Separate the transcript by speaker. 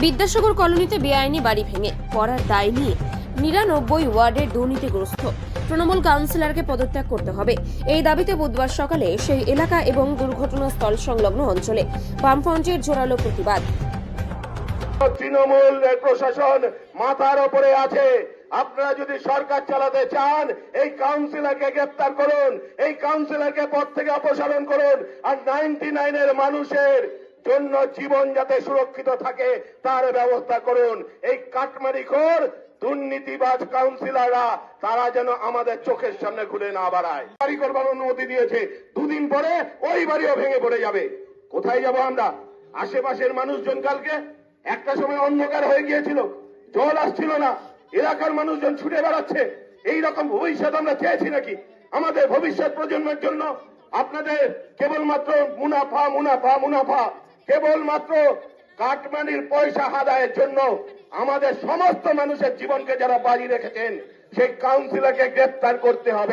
Speaker 1: বিদ্যাসাগর কলোনিতে বেআইনি বাড়ি ভেঙে করার দায় নিয়ে নিরানব্বই ওয়ার্ডের দুর্নীতিগ্রস্ত। তৃণমূল কাউন্সিলরকে পদত্যাগ করতে হবে। এই দাবিতে বুধবার সকালে সেই এলাকা এবং দুর্ঘটনাস্থল সংলগ্ন অঞ্চলে বামফ্রন্টের জোরালো প্রতিবাদ।
Speaker 2: তৃণমূল প্রশাসন মাথার ওপরে আছে। আপনারা যদি সরকার চালাতে চান, এই কাউন্সিলরকে গ্রেপ্তার করুন, এই কাউন্সিলরকে পদ থেকে অপসারণ করুন, আর নাইনটি নাইনের মানুষের জন্য জীবন যাতে সুরক্ষিত থাকে, তার ব্যবস্থা করুন। এই কাটমারি খোর, দুর্নীতিবাজ কাউন্সিলররা, তারা যেন আমাদের চোখের সামনে ঘুরে না বাড়ায় বাড়ি করবার অনুমতি দিয়েছে। দুদিন পরে ওই বাড়িও ভেঙে পড়ে যাবে। কোথায় যাব আমরা? আশেপাশের মানুষজন কালকে একটা সময় অন্ধকার হয়ে গিয়েছিল। জল আসছিল না। এলাকার মানুষজন ছুটে বেড়াচ্ছে। এই রকম ভবিষ্যৎ আমরা চেয়েছি নাকি? আমাদের ভবিষ্যৎ প্রজন্মের জন্য আপনাদের কেবলমাত্র মুনাফা মুনাফা মুনাফা। কেবলমাত্র কাটমানির পয়সা আদায়ের জন্য আমাদের সমস্ত মানুষের জীবনকে যারা বাজি রেখেছেন, সেই কাউন্সিলরকে গ্রেপ্তার করতে হবে।